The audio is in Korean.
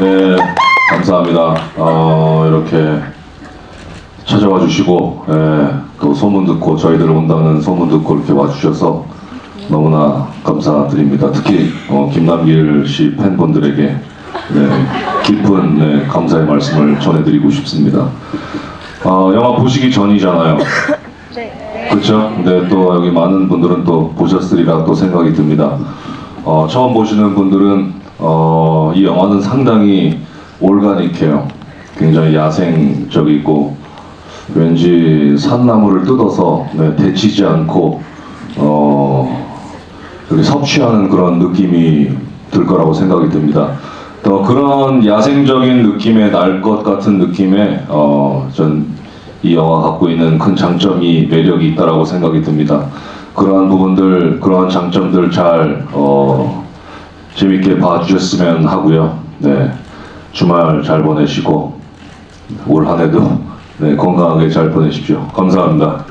네, 감사합니다. 어, 이렇게 찾아와 주시고, 예, 또 소문 듣고, 저희들 온다는 소문 듣고 이렇게 와주셔서 너무나 감사드립니다. 특히, 어, 김남길 씨 팬분들에게, 네, 깊은, 네, 감사의 말씀을 전해드리고 싶습니다. 어, 영화 보시기 전이잖아요. 그렇죠. 근데 또 여기 많은 분들은 또 보셨으리라 또 생각이 듭니다. 어, 처음 보시는 분들은 어, 이 영화는 상당히 올가닉해요. 굉장히 야생적이고 왠지 산나무를 뜯어서 네, 데치지 않고 어, 이렇게 섭취하는 그런 느낌이 들 거라고 생각이 듭니다. 또 그런 야생적인 느낌의 날 것 같은 느낌에 어, 전 이 영화 갖고 있는 큰 장점이 매력이 있다라고 생각이 듭니다. 그러한 부분들, 그러한 장점들 잘 어, 재밌게 봐주셨으면 하고요. 네, 주말 잘 보내시고 올 한해도 네, 건강하게 잘 보내십시오. 감사합니다.